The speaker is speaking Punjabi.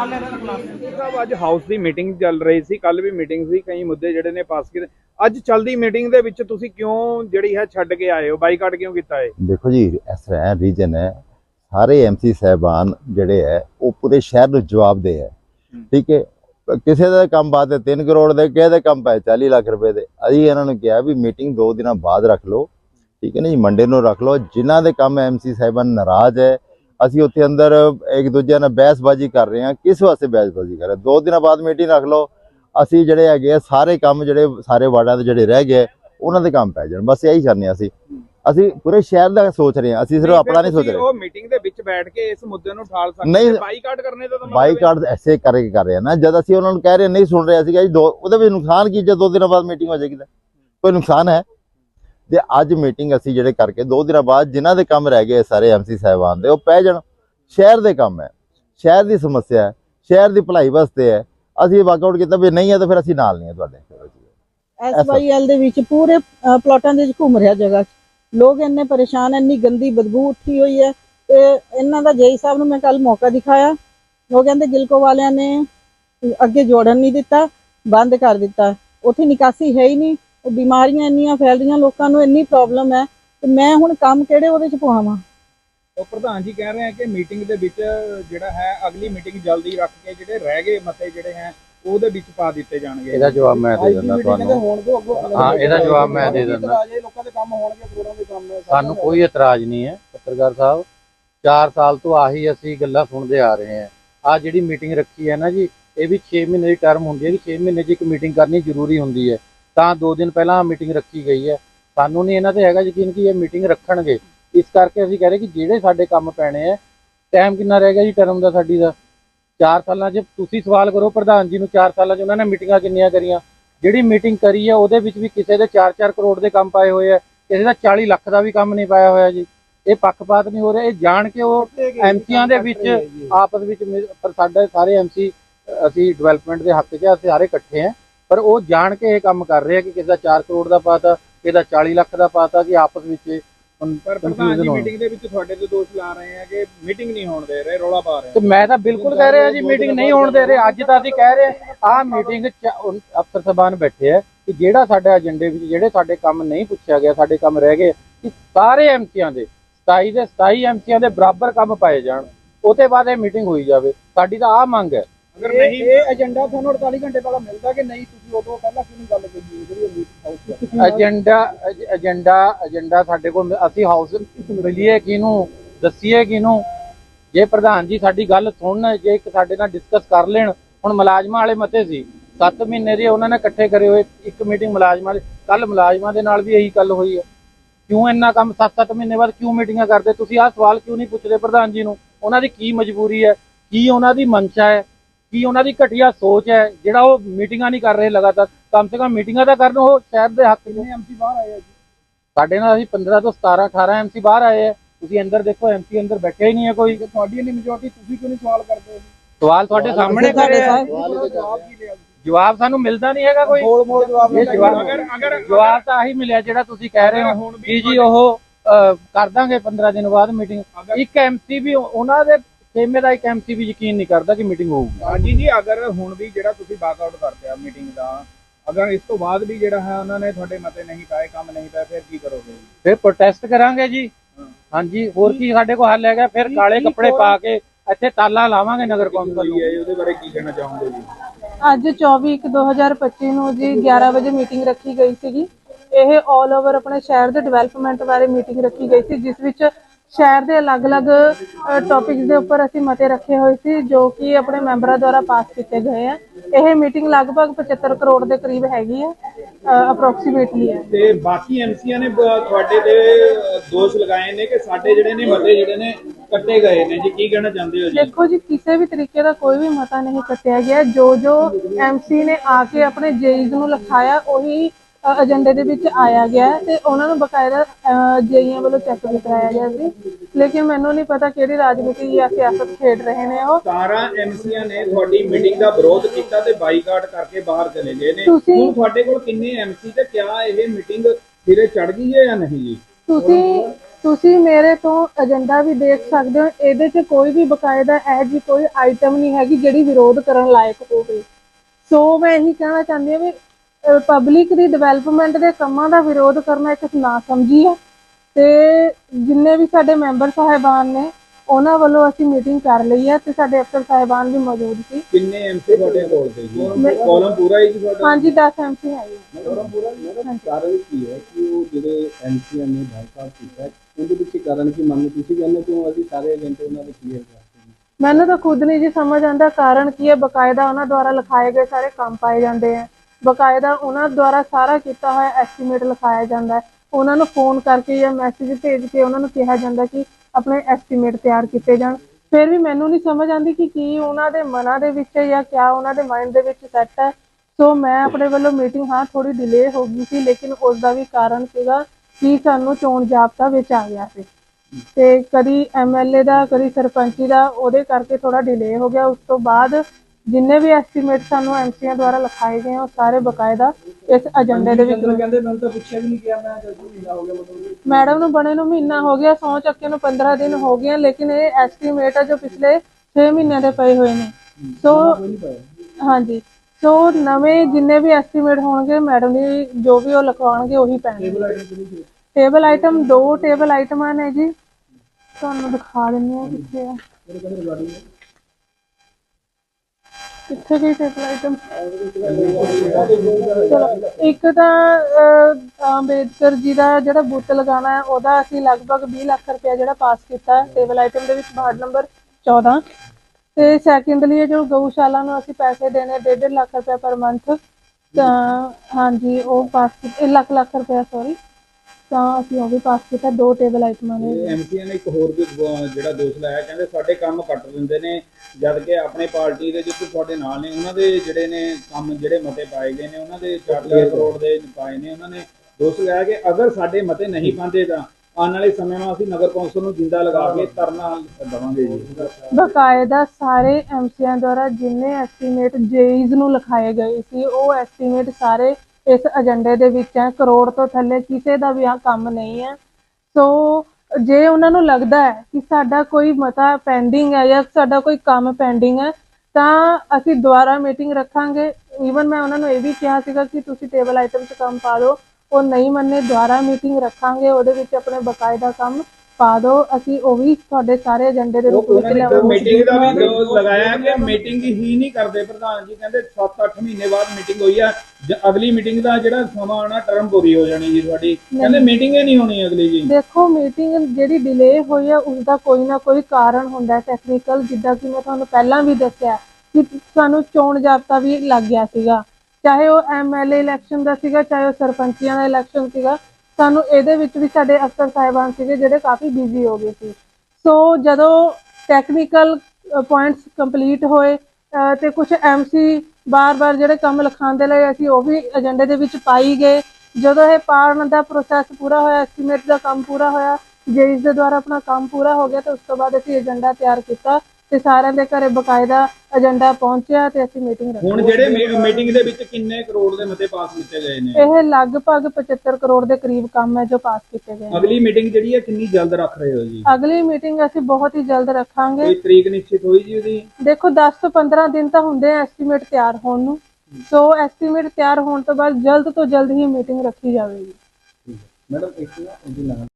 ਸਾਹਿਬ ਅੱਜ ਹਾਊਸ ਦੀ ਮੀਟਿੰਗ ਚੱਲ ਰਹੀ ਸੀ ਕੱਲ ਵੀ ਮੀਟਿੰਗ ਸੀ ਕਈ ਮੁੱਦੇ ਜਿਹੜੇ ਨੇ ਪਾਸ ਕੀਤੇ। ਅੱਜ ਚੱਲਦੀ ਮੀਟਿੰਗ ਦੇ ਵਿੱਚ ਤੁਸੀਂ ਕਿਉਂ ਜਿਹੜੀ ਹੈ ਛੱਡ ਕੇ ਆਏ ਹੋ? ਬਾਈਕਾਟ ਕਿਉਂ ਕੀਤਾ ਹੈ ਦੇਖੋ ਜੀ ਇਸ ਤਰ੍ਹਾਂ ਹੈ ਰੀਜਨ ਹੈ। ਸਾਰੇ ਐਮਸੀ ਸਹਿਬਾਨ ਜਿਹੜੇ ਹੈ ਉਹ ਪੂਰੇ ਸ਼ਹਿਰ ਨੂੰ ਜਵਾਬ ਦੇ ਹੈ। ਠੀਕ ਹੈ? ਕਿਸੇ ਦਾ ਕੰਮ ਬਾਤ ਹੈ 3 ਕਰੋੜ ਦੇ ਕਿਸੇ ਦੇ ਕੰਮ ਪਏ 40 ਲੱਖ ਰੁਪਏ ਦੇ। ਅਸੀਂ ਇਹਨਾਂ ਨੂੰ ਕਿਹਾ ਵੀ ਮੀਟਿੰਗ ਦੋ ਦਿਨਾਂ ਬਾਅਦ ਰੱਖ ਲਓ। ਠੀਕ ਹੈ ਨਾ ਜੀ? ਮੰਡੇ ਨੂੰ ਰੱਖ ਲਓ। ਜਿਨ੍ਹਾਂ ਦੇ ਕੰਮ ਐਮਸੀ ਸਾਹਿਬਾਨ ਨਾਰਾਜ਼ ਹੈ ਅਸੀਂ ਉੱਥੇ ਅੰਦਰ ਇੱਕ ਦੂਜੇ ਨਾਲ ਬਹਿਸਬਾਜ਼ੀ ਕਰ ਰਹੇ ਹਾਂ ਕਿਸ ਵਾਸਤੇ ਬਹਿਸਬਾਜ਼ੀ ਕਰ ਰਹੇ? ਦੋ ਦਿਨਾਂ ਬਾਅਦ ਮੀਟਿੰਗ ਰੱਖ ਲਓ। ਅਸੀਂ ਜਿਹੜੇ ਹੈਗੇ ਆ ਸਾਰੇ ਕੰਮ ਜਿਹੜੇ ਸਾਰੇ ਵਾਰਡਾਂ ਦੇ ਜਿਹੜੇ ਰਹਿ ਗਏ ਉਹਨਾਂ ਦੇ ਕੰਮ ਪੈ ਜਾਣ। ਬਸ ਇਹੀ ਚਾਹੁੰਦੇ ਹਾਂ ਅਸੀਂ। ਅਸੀਂ ਪੂਰੇ ਸ਼ਹਿਰ ਦਾ ਸੋਚ ਰਹੇ ਹਾਂ। ਅਸੀਂ ਸਿਰਫ ਆਪਣਾ ਨਹੀਂ ਸੋਚ ਰਹੇ। ਉਹ ਮੀਟਿੰਗ ਦੇ ਵਿੱਚ ਬੈਠ ਕੇ ਇਸ ਮੁੱਦੇ ਨੂੰ ਠਾਲ ਸਕਦੇ ਨਹੀਂ। ਬਾਈਕਾਟ ਕਰਨੇ ਦਾ ਬਾਈਕਾਟ ਐਸੇ ਕਰਕੇ ਕਰ ਰਹੇ ਆ ਨਾ। ਜਦ ਅਸੀਂ ਉਹਨਾਂ ਨੂੰ ਕਹਿ ਰਹੇ ਨਹੀਂ ਸੁਣ ਰਹੇ ਸੀਗਾ ਜੀ ਦੋ ਉਹਦੇ ਵਿੱਚ ਨੁਕਸਾਨ ਕੀ ਜੇ ਦੋ ਦਿਨਾਂ ਬਾਅਦ ਮੀਟਿੰਗ ਹੋ ਜਾਏਗੀ ਤਾਂ। ਕੋਈ ਨੁਕਸਾਨ ਹੈ? ਤੇ ਅੱਜ ਮੀਟਿੰਗ ਅਸੀਂ ਜਿਹੜੇ ਕਰਕੇ ਦੋ ਦਿਨਾਂ ਬਾਅਦ ਜਿਨ੍ਹਾਂ ਦੇ ਕੰਮ ਰਹਿ ਗਏ ਸਾਰੇ ਐਮਸੀ ਸਾਹਿਬਾਨ ਦੇ ਉਹ ਪੈ ਜਾਣ। ਸ਼ਹਿਰ ਦੇ ਕੰਮ ਹੈ। ਸ਼ਹਿਰ ਦੀ ਸਮੱਸਿਆ ਹੈ ਸ਼ਹਿਰ ਦੀ ਭਲਾਈ ਵਾਸਤੇ ਹੈ। ਅਸੀਂ ਵਾਕਆਊਟ ਕੀਤਾ ਵੀ ਨਹੀਂ ਹੈ ਤਾਂ ਫਿਰ ਅਸੀਂ ਨਾਲ ਨਹੀਂ ਹੈ ਤੁਹਾਡੇ। ਐਸਵਾਈਐਲ ਦੇ ਵਿੱਚ ਪੂਰੇ ਪਲਾਟਾਂ ਦੇ ਵਿੱਚ ਘੁੰਮ ਰਿਹਾ ਜਗ੍ਹਾ ਲੋਕ ਇੰਨੇ ਪਰੇਸ਼ਾਨ ਇੰਨੀ ਗੰਦੀ ਬਦਬੂ ਉੱਠੀ ਹੋਈ ਹੈ ਤੇ ਇਹਨਾਂ ਦਾ ਜੇਈ ਸਾਹਿਬ ਨੂੰ ਮੈਂ ਕੱਲ ਮੌਕਾ ਦਿਖਾਇਆ। ਉਹ ਕਹਿੰਦੇ ਗਿਲਕੋ ਵਾਲਿਆਂ ਨੇ ਅੱਗੇ ਜੋੜਨ ਨਹੀਂ ਦਿੱਤਾ ਬੰਦ ਕਰ ਦਿੱਤਾ। ਉੱਥੇ ਨਿਕਾਸੀ ਹੈ ਹੀ ਨਹੀਂ। ਬਿਮਾਰੀਆਂ ਇੰਨੀਆਂ ਫੈਲ ਰਹੀਆਂ ਲੋਕਾਂ ਨੂੰ ਇੰਨੀ ਪ੍ਰੋਬਲਮ ਹੈ ਤੇ ਮੈਂ ਹੁਣ ਕੰਮ ਕਿਹੜੇ ਉਹਦੇ 'ਚ ਪਵਾਵਾਂ? ਉਹ ਪ੍ਰਧਾਨ ਜੀ ਕਹਿ ਰਹੇ ਆ ਕਿ ਮੀਟਿੰਗ ਦੇ ਵਿੱਚ ਜਿਹੜਾ ਹੈ ਅਗਲੀ ਮੀਟਿੰਗ ਜਲਦੀ ਰੱਖ ਕੇ ਜਿਹੜੇ ਰਹਿ ਗਏ ਮਤੇ ਜਿਹੜੇ ਹੈ ਉਹਦੇ ਵਿੱਚ ਪਾ ਦਿੱਤੇ ਜਾਣਗੇ। ਇਹਦਾ ਜਵਾਬ ਮੈਂ ਦੇ ਦਿੰਦਾ ਤੁਹਾਨੂੰ। ਹਾਂ, ਇਹਦਾ ਜਵਾਬ ਮੈਂ ਦੇ ਦਿੰਦਾ। ਰਾਜੇ ਲੋਕਾਂ ਦੇ ਕੰਮ ਹੋਣਗੇ ਕਰੋੜਾਂ ਦੇ ਕੰਮ ਹੈ। ਸਾਨੂੰ ਕੋਈ ਇਤਰਾਜ਼ ਨਹੀਂ ਹੈ ਪੱਤਰਕਾਰ ਸਾਹਿਬ। 4 ਸਾਲ ਤੋਂ ਆਹੀ ਅਸੀਂ ਗੱਲਾਂ ਸੁਣਦੇ ਆ ਰਹੇ ਹਾਂ। ਆ ਜਿਹੜੀ ਮੀਟਿੰਗ ਰੱਖੀ ਹੈ ਨਾ ਜੀ ਇਹ ਵੀ 6 ਮਹੀਨੇ ਦੀ ਟਰਮ ਹੁੰਦੀ ਹੈ ਕਿ 6 ਮਹੀਨੇ 'ਚ ਇੱਕ ਮੀਟਿੰਗ ਕਰਨੀ ਜ਼ਰੂਰੀ ਹੁੰਦੀ ਹੈ। ਤਾਂ 2 ਦਿਨ ਪਹਿਲਾਂ ਮੀਟਿੰਗ ਰੱਖੀ ਗਈ ਹੈ। ਸਾਨੂੰ ਨਹੀਂ ਇਹਨਾਂ ਤੇ ਹੈਗਾ ਯਕੀਨ ਕਿ ਇਹ ਮੀਟਿੰਗ ਰੱਖਣਗੇ। ਇਸ ਕਰਕੇ ਅਸੀਂ ਕਹਿ ਰਹੇ ਕਿ ਜਿਹੜੇ ਸਾਡੇ ਕੰਮ ਪੈਣੇ ਆ ਟਾਈਮ ਕਿੰਨਾ ਰਹਿ ਗਿਆ ਜੀ ਟਰਮ ਦਾ ਸਾਡੀ ਦਾ? 4 ਸਾਲਾਂ 'ਚ ਤੁਸੀਂ ਸਵਾਲ ਕਰੋ ਪ੍ਰਧਾਨ ਜੀ ਨੂੰ 4 ਸਾਲਾਂ 'ਚ ਉਹਨਾਂ ਨੇ ਮੀਟਿੰਗਾਂ ਕਿੰਨੀਆਂ ਕਰੀਆਂ? ਜਿਹੜੀ ਮੀਟਿੰਗ ਕਰੀ ਹੈ ਉਹਦੇ ਵਿੱਚ ਵੀ ਕਿਸੇ ਦੇ 4-4 ਕਰੋੜ ਦੇ ਕੰਮ ਪਾਏ ਹੋਏ ਆ ਕਿਸੇ ਦਾ 40 ਲੱਖ ਦਾ ਵੀ ਕੰਮ ਨਹੀਂ ਪਾਇਆ ਹੋਇਆ ਜੀ। ਇਹ ਪੱਖਪਾਤ ਨਹੀਂ ਹੋ ਰਿਹਾ। ਇਹ ਜਾਣ ਕੇ ਉਹ ਐਮਸੀਆਂ ਦੇ ਵਿੱਚ ਆਪਸ ਵਿੱਚ ਪਰ ਸਾਡੇ ਸਾਰੇ ਐਮਸੀ ਅਸੀਂ ਡਿਵੈਲਪਮੈਂਟ ਦੇ ਹੱਕ 'ਚ ਆ, ਸਾਰੇ ਇਕੱਠੇ ਆ। ਪਰ ਉਹ ਜਾਣ ਕੇ ਇਹ ਕੰਮ ਕਰ ਰਹੇ ਆ ਕਿ ਕਿਸੇ ਦਾ 4 ਕਰੋੜ ਦਾ ਪਾਤਾ ਕਿਸੇ ਦਾ 40 ਲੱਖ ਦਾ ਪਾਤਾ ਕਿ ਆਪਸ ਵਿੱਚ ਪਰ ਪ੍ਰਧਾਨ ਜੀ। ਮੀਟਿੰਗ ਦੇ ਵਿੱਚ ਤੁਹਾਡੇ ਤੇ ਦੋਸ਼ ਲਾ ਰਹੇ ਆ ਕਿ ਮੀਟਿੰਗ ਨਹੀਂ ਹੋਣ ਦੇ ਰਹੇ ਰੌਲਾ ਪਾ ਰਹੇ ਤੇ ਮੈਂ ਤਾਂ ਬਿਲਕੁਲ ਕਹਿ ਰਿਹਾ ਜੀ ਮੀਟਿੰਗ ਨਹੀਂ ਹੋਣ ਦੇ ਰਹੇ ਅੱਜ ਤਾਂ ਅਸੀਂ ਕਹਿ ਰਹੇ ਆਹ ਮੀਟਿੰਗ ਅਫਸਰ ਸਾਹਿਬਾਨ ਬੈਠੇ ਆ ਕਿ ਜਿਹੜਾ ਸਾਡੇ ਏਜੰਡੇ ਵਿੱਚ ਜਿਹੜੇ ਸਾਡੇ ਕੰਮ ਨਹੀਂ ਪੁੱਛਿਆ ਗਿਆ ਸਾਡੇ ਕੰਮ ਰਹਿ ਗਏ ਕਿ ਸਾਰੇ ਐਮਸੀਆਂ ਦੇ 27 ਦੇ 27 ਐਮਸੀਆਂ ਦੇ ਬਰਾਬਰ ਕੰਮ ਪਾਏ ਜਾਣ ਉਹਦੇ ਬਾਅਦ ਇਹ ਮੀਟਿੰਗ ਹੋਈ ਜਾਵੇ ਸਾਡੀ ਤਾਂ ਆਹ ਮੰਗ ਹੈ ਅਗਰ ਇਹ ਨਹੀਂ ਇਹ ਏਜੰਡਾ ਤੁਹਾਨੂੰ 48 ਘੰਟੇ ਪਹਿਲਾਂ ਮਿਲਦਾ ਕਿ ਨਹੀਂ? ਤੁਸੀਂ ਉਦੋਂ ਪਹਿਲਾਂ ਕਿਉਂ ਨਹੀਂ ਗੱਲ ਕੀਤੀ? ਜਿਹੜੀ ਮੀਟਿੰਗ ਹਾਊਸ ਏਜੰਡਾ ਏਜ- ਏਜੰਡਾ ਏਜੰਡਾ ਸਾਡੇ ਕੋਲ ਅਸੀਂ ਹਾਊਸ ਮਿਲੀਏ ਕਿਹਨੂੰ? ਦੱਸੀਏ ਕਿਹਨੂੰ? ਜੇ ਪ੍ਰਧਾਨ ਜੀ ਸਾਡੀ ਗੱਲ ਸੁਣਨ ਜੇ ਇੱਕ ਸਾਡੇ ਨਾਲ ਡਿਸਕਸ ਕਰ ਲੈਣ ਹੁਣ ਮੁਲਾਜ਼ਮਾਂ ਵਾਲੇ ਮਤੇ ਸੀ। 7 ਮਹੀਨੇ ਦੇ ਉਹਨਾਂ ਨੇ ਇਕੱਠੇ ਕਰੇ ਹੋਏ ਇੱਕ ਮੀਟਿੰਗ ਮੁਲਾਜ਼ਮਾਂ ਦੀ ਕੱਲ ਮੁਲਾਜ਼ਮਾਂ ਦੇ ਨਾਲ ਵੀ ਇਹੀ ਗੱਲ ਹੋਈ ਹੈ। ਕਿਉਂ ਇੰਨਾ ਕੰਮ? 7-7 ਮਹੀਨੇ ਬਾਅਦ ਕਿਉਂ ਮੀਟਿੰਗਾਂ ਕਰਦੇ? ਤੁਸੀਂ ਆਹ ਸਵਾਲ ਕਿਉਂ ਨਹੀਂ ਪੁੱਛਦੇ ਪ੍ਰਧਾਨ ਜੀ ਨੂੰ? ਉਹਨਾਂ ਦੀ ਕੀ ਮਜਬੂਰੀ ਹੈ? ਕੀ ਉਹਨਾਂ ਦੀ ਮਨਸ਼ਾ ਹੈ? ਕੀ ਉਹਨਾਂ ਦੀ ਘਟੀਆ ਸੋਚ ਹੈ? ਜਿਹੜਾ ਉਹ ਮੀਟਿੰਗਾਂ ਨਹੀਂ ਕਰ ਰਹੇ ਲਗਾਤਾਰ। ਕਮ ਸੇ ਕਮ ਮੀਟਿੰਗਾਂ ਤਾਂ ਕਰਨ ਉਹ ਸ਼ਹਿਰ ਦੇ ਹੱਕ ਨੂੰ। ਐਮਸੀ ਬਾਹਰ ਆਏ ਆ ਜੀ? ਸਾਡੇ ਨਾਲ ਅਸੀਂ 15 ਤੋਂ 17 18 ਐਮਸੀ ਬਾਹਰ ਆਏ ਆ। ਤੁਸੀਂ ਅੰਦਰ ਦੇਖੋ ਐਮਸੀ ਅੰਦਰ ਬੈਠੇ ਹੀ ਨਹੀਂ ਹੈ ਕੋਈ। ਤੁਹਾਡੀ ਇੰਨੀ ਮੈਜੋਰਟੀ ਤੁਸੀਂ ਕਿਉਂ ਨਹੀਂ ਸਵਾਲ ਕਰਦੇ ਸਵਾਲ ਤੁਹਾਡੇ ਸਾਹਮਣੇ ਕਰੇ ਆ। ਸਾਹਮਣੇ। ਜਵਾਬ ਸਾਨੂੰ ਮਿਲਦਾ ਨਹੀਂ ਹੈਗਾ ਕੋਈ। ਮੋੜ ਮੋੜ ਜਵਾਬ ਇਹ ਮਿਲਦਾ ਜਵਾਬ ਅਗਰ ਅਗਰ ਜਵਾਬ ਤਾਂ ਆਹੀ ਮਿਲਿਆ ਜਿਹੜਾ ਤੁਸੀਂ ਕਹਿ ਰਹੇ ਹੋ ਕਿ ਜੀ ਉਹ ਕਰ ਦਾਂਗੇ 15 ਦਿਨ ਬਾਅਦ ਮੀਟਿੰਗ। ਇੱਕ ਐਮਸੀ ਵੀ ਉਹਨਾਂ ਦੇ ਖੇਮੇ ਦਾ ਇੱਕ ਐਮਸੀ ਵੀ ਯਕੀਨ ਨਹੀਂ ਕਰਦਾ ਕਿ ਮੀਟਿੰਗ ਹੋਊਗੀ। ਹਾਂਜੀ ਜੀ ਅਗਰ ਹੁਣ ਵੀ ਜਿਹੜਾ ਤੁਸੀਂ ਬਾਕਆਊਟ ਕਰਦੇ ਆ ਮੀਟਿੰਗ ਦਾ ਅਗਰ ਇਸ ਤੋਂ ਬਾਅਦ ਵੀ ਜਿਹੜਾ ਹੈ ਉਹਨਾਂ ਨੇ ਤੁਹਾਡੇ ਮਤੇ ਨਹੀਂ ਪਾਏ ਕੰਮ ਨਹੀਂ ਪਾਏ ਫਿਰ ਕੀ ਕਰੋਗੇ? ਫਿਰ ਪ੍ਰੋਟੈਸਟ ਕਰਾਂਗੇ ਜੀ। ਹਾਂਜੀ ਹੋਰ ਕੀ ਸਾਡੇ ਕੋਲ ਹੱਲ ਹੈਗਾ? ਫਿਰ ਕਾਲੇ ਕੱਪੜੇ ਪਾ ਕੇ ਇੱਥੇ ਤਾਲਾ ਲਾਵਾਂਗੇ ਨਗਰ ਕੌਂਸਲ ਨੂੰ। ਉਹਦੇ ਬਾਰੇ ਕੀ ਕਹਿਣਾ ਚਾਹੋਗੇ ਜੀ? ਅੱਜ 24/1/2025 ਨੂੰ ਜੀ 11 ਵਜੇ ਮੀਟਿੰਗ ਰੱਖੀ ਗਈ ਸੀਗੀ। ਇਹ 올 ਓਵਰ ਆਪਣੇ ਸ਼ਹਿਰ ਦੇ ਡਿਵੈਲਪਮੈਂਟ ਬਾਰੇ ਮੀਟਿੰਗ ਰੱਖੀ ਗਈ ਸੀ ਜਿਸ ਵਿੱਚ ਸ਼ਹਿਰ ਦੇ ਅਲੱਗ-ਅਲੱਗ ਟੌਪਿਕਸ ਦੇ ਉੱਪਰ ਅਸੀਂ ਮਤੇ ਰੱਖੇ ਹੋਏ ਸੀ ਜੋ ਕਿ ਆਪਣੇ ਮੈਂਬਰਾਂ ਦੁਆਰਾ ਪਾਸ ਕੀਤੇ ਗਏ ਆ। ਇਹ ਮੀਟਿੰਗ ਲਗਭਗ 75 ਕਰੋੜ ਦੇ ਕਰੀਬ ਹੈਗੀ ਹੈ ਅਪਰੋਕਸੀਮੇਟਲੀ ਹੈ ਤੇ ਬਾਕੀ ਐਮਸੀਆਂ ਨੇ ਤੁਹਾਡੇ ਤੇ ਦੋਸ਼ ਲਗਾਏ ਨੇ ਕਿ ਸਾਡੇ ਜਿਹੜੇ ਨੇ ਮਤੇ ਜਿਹੜੇ ਨੇ ਕੱਟੇ ਗਏ ਨੇ ਜੀ ਕੀ ਕਹਿਣਾ ਚਾਹੁੰਦੇ ਹੋ ਜੀ? ਦੇਖੋ ਜੀ ਕਿਸੇ ਵੀ ਤਰੀਕੇ ਦਾ ਕੋਈ ਵੀ ਮਤਾ ਨਹੀਂ ਕੱਟਿਆ ਗਿਆ। ਜੋ ਜੋ ਐਮਸੀ ਨੇ ਆ ਕੇ ਆਪਣੇ ਜੇਈਜ਼ ਨੂੰ ਲਿਖਾਇਆ ਉਹੀ ਏਜੰਡੇ ਦੇ ਵਿੱਚ ਆਇਆ ਗਿਆ ਹੈ ਤੇ ਉਹਨਾਂ ਨੂੰ ਬਕਾਇਦਾ ਜੇਈਆਂ ਵੱਲੋਂ ਚੈੱਕ ਵੀ ਕਰਾਇਆ ਗਿਆ ਸੀ। ਲੇਕਿਨ ਮੈਨੂੰ ਨਹੀਂ ਪਤਾ ਕਿਹੜੀ ਰਾਜਨੀਤੀ ਜਾਂ ਸਿਆਸਤ ਖੇਡ ਰਹੇ ਨੇ ਉਹ। 17 ਐਮਸੀਆਂ ਨੇ ਤੁਹਾਡੀ ਮੀਟਿੰਗ ਦਾ ਵਿਰੋਧ ਕੀਤਾ ਤੇ ਬਾਈਕਾਟ ਕਰਕੇ ਬਾਹਰ ਚਲੇ ਗਏ ਨੇ। ਤੁਸੀਂ- ਹੁਣ ਤੁਹਾਡੇ ਕੋਲ ਕਿੰਨੇ ਐਮਸੀ ਤੇ ਕਿਆ ਇਹ ਮੀਟਿੰਗ ਸਿਰੇ ਚੜ ਗਈ ਹੈ ਜਾਂ ਨਹੀਂ ਜੀ? ਤੁਸੀਂ ਤੁਸੀਂ ਮੇਰੇ ਤੋਂ ਏਜੰਡਾ ਵੀ ਦੇਖ ਸਕਦੇ ਹੋ। ਇਹਦੇ 'ਚ ਕੋਈ ਵੀ ਬਕਾਇਦਾ ਇਹ ਜੀ ਕੋਈ ਆਈਟਮ ਨਹੀਂ ਹੈਗੀ ਜਿਹੜੀ ਵਿਰੋਧ ਕਰਨ ਲਾਇਕ ਹੋਵੇ। ਸੋ ਮੈਂ ਇਹੀ ਕਹਿਣਾ ਚਾਹੁੰਦੀ ਹਾਂ ਵੀ ਪਬਲਿਕ ਦੀ ਡਿਵੈਲਪਮੈਂਟ ਦੇ ਕੰਮਾਂ ਦਾ ਵਿਰੋਧ ਕਰਨਾ ਇੱਕ ਨਾ ਸਮਝੀ ਹੈ ਤੇ ਜਿੰਨੇ ਵੀ ਸਾਡੇ ਮੈਂਬਰ ਸਾਹਿਬਾਨ ਨੇ ਉਹਨਾਂ ਵੱਲੋਂ ਅਸੀਂ ਮੀਟਿੰਗ ਕਰ ਲਈ ਹੈ ਤੇ ਸਾਡੇ ਅਫਸਰ ਸਾਹਿਬਾਨ ਵੀ ਮੌਜੂਦ ਸੀ। ਕਿੰਨੇ ਐਮਸੀ ਤੁਹਾਡੇ ਕੋਲ ਤੇ ਜੀ? ਕਾਲਮ ਪੂਰਾ ਹੀ ਜੀ ਤੁਹਾਡਾ? ਹਾਂਜੀ 10 ਐਮਸੀ ਹੈ ਜੀ। ਕਾਰਨ ਕੀ ਹੈ ਕਿ ਉਹ ਜਿਹੜੇ ਐਮਸੀਐਨ ਨੇ ਭਾਈਕਾਟ ਕੀਤਾ ਹੈ, ਉਹਦੇ ਪਿੱਛੇ ਕਾਰਨ ਕੀ ਮੰਨ ਤੁਸੀਂ ਕਹਿੰਦੇ ਕਿਉਂ ਅਸੀਂ ਸਾਰੇ ਏਜੰਟ ਉਹਨਾਂ ਦੇ ਕਲੀਅਰ ਕਰਦੇ ਹਾਂ ਮੈਨੂੰ ਤਾਂ ਖੁਦ ਨਹੀਂ ਜੀ ਸਮਝ ਆਉਂਦਾ ਕਾਰਨ ਕੀ ਹੈ। ਬਕਾਇਦਾ ਉਹਨਾਂ ਦੁਆਰਾ ਲਿਖਾਏ ਗਏ ਸਾਰੇ ਕੰਮ ਪਾਏ ਜਾਂਦੇ ਆ। ਬਕਾਇਦਾ ਉਹਨਾਂ ਦੁਆਰਾ ਸਾਰਾ ਕੀਤਾ ਹੋਇਆ ਐਸਟੀਮੇਟ ਲਿਖਾਇਆ ਜਾਂਦਾ ਹੈ। ਉਹਨਾਂ ਨੂੰ ਫੋਨ ਕਰਕੇ ਜਾਂ ਮੈਸੇਜ ਭੇਜ ਕੇ ਉਹਨਾਂ ਨੂੰ ਕਿਹਾ ਜਾਂਦਾ ਕਿ ਆਪਣੇ ਐਸਟੀਮੇਟ ਤਿਆਰ ਕੀਤੇ ਜਾਣ। ਫਿਰ ਵੀ ਮੈਨੂੰ ਨਹੀਂ ਸਮਝ ਆਉਂਦੀ ਕਿ ਕੀ ਉਹਨਾਂ ਦੇ ਮਨਾਂ ਦੇ ਵਿੱਚ ਹੈ ਜਾਂ ਕਿਆ ਉਹਨਾਂ ਦੇ ਮਾਈਂਡ ਦੇ ਵਿੱਚ ਸੈੱਟ ਹੈ। ਸੋ ਮੈਂ ਆਪਣੇ ਵੱਲੋਂ ਮੀਟਿੰਗ ਹਾਂ ਥੋੜੀ ਡਿਲੇ ਹੋ ਗਈ ਸੀ, ਲੇਕਿਨ ਉਸ ਦਾ ਵੀ ਕਾਰਨ ਸੀਗਾ ਕਿ ਸਾਨੂੰ ਚੋਣ ਜਾਬਤਾ ਵਿੱਚ ਆ ਗਿਆ ਸੀ। ਤੇ ਕਦੀ ਐਮਐਲਏ ਦਾ, ਕਦੀ ਸਰਪੰਚੀ ਦਾ, ਉਹਦੇ ਕਰਕੇ ਥੋੜਾ ਡਿਲੇ ਹੋ ਗਿਆ। ਉਸ ਤੋਂ ਬਾਅਦ ਜਿੰਨੇ ਵੀ ਐਸਟੀਮੇਟ ਸਾਨੂੰ ਐਮਸੀਆਂ ਦੁਆਰਾ ਲਿਖਾਏ ਗਏ ਆ ਉਹ ਸਾਰੇ ਬਕਾਇਦਾ ਇਸ ਏਜੰਡੇ ਦੇ ਵਿੱਚ ਕਹਿੰਦੇ ਮੈਨੂੰ ਤਾਂ ਪੁੱਛਿਆ ਵੀ ਨਹੀਂ ਗਿਆ ਮੈਂ ਜਦੋਂ ਮਹੀਨਾ ਹੋ ਗਿਆ ਮਤਲਬ ਮੈਡਮ ਨੂੰ ਬਣੇ ਨੂੰ ਮਹੀਨਾ ਹੋ ਗਿਆ ਸੌ ਚੱਕੇ ਨੂੰ 15 ਦਿਨ ਹੋ ਗਏ ਆ, ਲੇਕਿਨ ਇਹ ਐਸਟੀਮੇਟ ਆ ਜੋ ਪਿਛਲੇ 6 ਮਹੀਨਿਆਂ ਦੇ ਪਏ ਹੋਏ ਨੇ। ਸੋ ਹਾਂਜੀ ਸੋ ਨਵੇਂ ਜਿੰਨੇ ਵੀ ਐਸਟੀਮੇਟ ਹੋਣਗੇ ਮੈਡਮ ਦੀ ਜੋ ਵੀ ਉਹ ਲਿਖਵਾਉਣਗੇ ਉਹੀ ਪੈਣਗੇ। ਟੇਬਲ ਆਈਟਮ ਦੋ ਟੇਬਲ ਆਈਟਮਾਂ ਨੇ ਜੀ। ਤੁਹਾਨੂੰ ਦਿਖਾ ਦਿੰਦੀ ਹਾਂ ਕਿੱਥੇ ਆ। ਕਿੱਥੇ ਗਈ ਟੇਬਲ ਆਈਟਮ ਚਲੋ, ਇੱਕ ਤਾਂ ਅੰਬੇਦਕਰ ਜੀ ਦਾ ਜਿਹੜਾ ਬੁੱਤ ਲਗਾਉਣਾ ਹੈ, ਉਹਦਾ ਅਸੀਂ ਲਗਭਗ 20 ਲੱਖ ਰੁਪਏ ਜਿਹੜਾ ਪਾਸ ਕੀਤਾ ਹੈ ਟੇਬਲ ਆਈਟਮ ਦੇ ਵਿੱਚ ਵਾਰਡ ਨੰਬਰ 14 ਤੇ ਸੈਕੰਡਲੀ ਜੋ ਗਊਸ਼ਾਲਾ ਨੂੰ ਅਸੀਂ ਪੈਸੇ ਦੇਣੇ 1.5 ਲੱਖ ਰੁਪਏ ਪਰ ਮੰਥ ਤਾਂ, ਹਾਂਜੀ, ਉਹ ਪਾਸ 1 ਲੱਖ ਲੱਖ ਰੁਪਏ ਸੌਰੀ ਤਾਂ ਅਸੀਂ ਉਹ ਵੀ ਪਾਸ ਕੀਤਾ ਦੋ ਟੇਬਲ ਆਈਟਮਾਂ ਨੇ ਐਮਸੀਆਂ ਨੇ ਇੱਕ ਹੋਰ ਵੀ ਜਿਹੜਾ ਦੋਸ਼ ਲਾਇਆ ਕਹਿੰਦੇ ਸਾਡੇ ਕੰਮ ਕੱਟ ਦਿੰਦੇ ਨੇ ਜਦ ਕਿ ਆਪਣੇ ਪਾਰਟੀ ਦੇ ਜਿੱਥੇ ਤੁਹਾਡੇ ਨਾਲ ਨੇ ਉਹਨਾਂ ਦੇ ਜਿਹੜੇ ਨੇ ਕੰਮ ਜਿਹੜੇ ਮਤੇ ਪਾਏ ਗਏ ਨੇ ਉਹਨਾਂ ਦੇ 4000 ਕਰੋੜ ਦੇ ਪਾਏ ਨੇ ਉਹਨਾਂ ਨੇ ਦੋਸ਼ ਲਾਇਆ ਕਿ ਅਗਰ ਸਾਡੇ ਮਤੇ ਨਹੀਂ ਪਾਉਂਦੇ ਤਾਂ ਆਉਣ ਵਾਲੇ ਸਮੇਂ ਨੂੰ ਅਸੀਂ ਨਗਰ ਕੌਂਸਲ ਨੂੰ ਜਿੰਦਾ ਲਗਾ ਕੇ ਧਰਨਾ ਦੇਵਾਂਗੇ ਜੀ। ਬਕਾਇਦਾ ਸਾਰੇ ਐਮਸੀਆਂ ਦੁਆਰਾ ਜਿੰਨੇ ਐਸਟੀਮੇਟ ਜੇਈਜ਼ ਨੂੰ ਲਿਖਾਏ ਗਏ ਸੀ ਉਹ ਐਸਟੀਮੇਟ ਸਾਰੇ ਇਸ ਏਜੰਡੇ ਦੇ ਵਿੱਚ ਹੈ, ਕਰੋੜ ਤੋਂ ਥੱਲੇ ਕਿਸੇ ਦਾ ਵੀ ਆ ਕੰਮ ਨਹੀਂ ਹੈ। ਸੋ ਜੇ ਉਹਨਾਂ ਨੂੰ ਲੱਗਦਾ ਹੈ ਕਿ ਸਾਡਾ ਕੋਈ ਮਤਾ ਪੈਂਡਿੰਗ ਹੈ ਜਾਂ ਸਾਡਾ ਕੋਈ ਕੰਮ ਪੈਂਡਿੰਗ ਹੈ, ਤਾਂ ਅਸੀਂ ਦੁਬਾਰਾ ਮੀਟਿੰਗ ਰੱਖਾਂਗੇ। ਈਵਨ ਮੈਂ ਉਹਨਾਂ ਨੂੰ ਇਹ ਵੀ ਕਿਹਾ ਸੀਗਾ ਕਿ ਤੁਸੀਂ ਟੇਬਲ ਆਈਟਮ 'ਚ ਕੰਮ ਪਾ ਦਿਓ। ਉਹ ਨਹੀਂ ਮੰਨੇ, ਦੁਬਾਰਾ ਮੀਟਿੰਗ ਰੱਖਾਂਗੇ। ਉਹਦੇ ਵਿੱਚ ਆਪਣੇ ਬਕਾਇਦਾ ਕੰਮ ਪਾ ਦਿਓ ਅਸੀਂ ਉਹ ਵੀ ਤੁਹਾਡੇ ਸਾਰੇ ਏਜੰਡੇ ਦੇ ਰੂਪ ਵਿੱਚ ਲਿਆਵਾਂਗੇ ਮੀਟਿੰਗ ਦਾ ਵੀ ਦੋਸ਼ ਲਗਾਇਆ ਕਿ ਮੀਟਿੰਗ ਹੀ ਨਹੀਂ ਕਰਦੇ ਪ੍ਰਧਾਨ ਜੀ ਕਹਿੰਦੇ 7-8 ਮਹੀਨੇ ਬਾਅਦ ਮੀਟਿੰਗ ਹੋਈ ਆ। ਜ- ਅਗਲੀ ਮੀਟਿੰਗ ਦਾ ਜਿਹੜਾ ਸਮਾਂ ਆਉਣਾ ਟਰਮ ਪੂਰੀ ਹੋ ਜਾਣੀ ਜੀ ਤੁਹਾਡੀ। ਕਹਿੰਦੇ ਮੀਟਿੰਗ ਹੀ ਨਹੀਂ ਹੋਣੀ ਅਗਲੀ ਜੀ। ਦੇਖੋ ਮੀਟਿੰਗ ਜਿਹੜੀ ਡਿਲੇ ਹੋਈ ਹੈ ਉਸ ਦਾ ਕੋਈ ਨਾ ਕੋਈ ਕਾਰਨ ਹੁੰਦਾ ਹੈ ਟੈਕਨੀਕਲ ਜਿੱਦਾਂ ਕਿ ਮੈਂ ਤੁਹਾਨੂੰ ਪਹਿਲਾਂ ਵੀ ਦੱਸਿਆ ਕਿ ਸਾਨੂੰ ਚੋਣ ਜਾਬਤਾ ਵੀ ਲੱਗ ਗਿਆ ਸੀਗਾ। ਚਾਹੇ ਉਹ ਐਮਐਲਏ ਇਲੈਕਸ਼ਨ ਦਾ ਸੀਗਾ ਚਾਹੇ ਉਹ ਸਰਪੰਚੀਆਂ ਦਾ ਇਲੈਕਸ਼ਨ ਸੀਗਾ ਸਾਨੂੰ ਇਹਦੇ ਵਿੱਚ ਵੀ ਸਾਡੇ ਅਫਸਰ ਸਾਹਿਬਾਨ ਸੀਗੇ ਜਿਹੜੇ ਕਾਫੀ ਬਿਜ਼ੀ ਹੋ ਗਏ ਸੀ। ਸੋ ਜਦੋਂ ਟੈਕਨੀਕਲ ਪੁਆਇੰਟਸ ਕੰਪਲੀਟ ਹੋਏ, ਅਹ, ਤੇ ਕੁਝ ਐਮਸੀ ਬਾਰ-ਬਾਰ ਜਿਹੜੇ ਕੰਮ ਲਿਖਾਉਂਦੇ ਲਏ, ਅਸੀਂ ਉਹ ਵੀ ਏਜੰਡੇ ਦੇ ਵਿੱਚ ਪਾਈ ਗਏ। ਜਦੋਂ ਇਹ ਪਾਣ ਦਾ ਪ੍ਰੋਸੈਸ ਪੂਰਾ ਹੋਇਆ ਐਸਟੀਮੇਟ ਦਾ ਕੰਮ ਪੂਰਾ ਹੋਇਆ ਜੇਈਸ ਦੇ ਦੁਆਰਾ ਆਪਣਾ ਕੰਮ ਪੂਰਾ ਹੋ ਗਿਆ, ਤੇ ਉਸ ਤੋਂ ਬਾਅਦ ਅਸੀਂ ਏਜੰਡਾ ਤਿਆਰ ਕੀਤਾ। ਤੇ ਸਾਰਿਆਂ ਦੇ ਘਰੇ ਬਕਾਇਦਾ ਏਜੰਡਾ ਪਹੁੰਚਿਆ ਤੇ ਅਸੀਂ ਮੀਟਿੰਗ ਰੱਖੀ। ਹੁਣ ਜਿਹੜੇ ਮੀਟਿੰਗ ਦੇ ਵਿੱਚ ਕਿੰਨੇ ਕਰੋੜ ਦੇ ਮਤੇ ਪਾਸ ਕੀਤੇ ਗਏ ਨੇ? ਇਹ ਲਗਭਗ 75 ਕਰੋੜ ਦੇ ਕਰੀਬ ਕੰਮ ਹੈ ਜੋ ਪਾਸ ਕੀਤੇ ਗਏ ਨੇ। ਅਗਲੀ ਮੀਟਿੰਗ ਜਿਹੜੀ ਹੈ ਕਿੰਨੀ ਜਲਦ ਰੱਖ ਰਹੇ ਹੋ ਜੀ? ਅਗਲੀ ਮੀਟਿੰਗ ਅਸੀਂ ਬਹੁਤ ਹੀ ਜਲਦ ਰੱਖਾਂਗੇ। ਕੋਈ ਤਰੀਕ ਨਿਸ਼ਚਿਤ ਹੋਈ ਜੀ ਉਹਦੀ? ਦੇਖੋ 10 ਤੋਂ 15 ਦਿਨ ਤਾਂ ਹੁੰਦੇ ਆ ਐਸਟੀਮੇਟ ਤਿਆਰ ਹੋਣ ਨੂੰ। ਸੋ ਐਸਟੀਮੇਟ ਤਿਆਰ ਹੋਣ ਤੋਂ ਬਾਅਦ ਜਲਦ ਤੋਂ ਜਲਦ ਹੀ ਮੀਟਿੰਗ ਰੱਖੀ ਜਾਵੇਗੀ। ਮੈਡਮ ਇੱਕ ਨਾ ਉਹਦੇ ਨਾਲ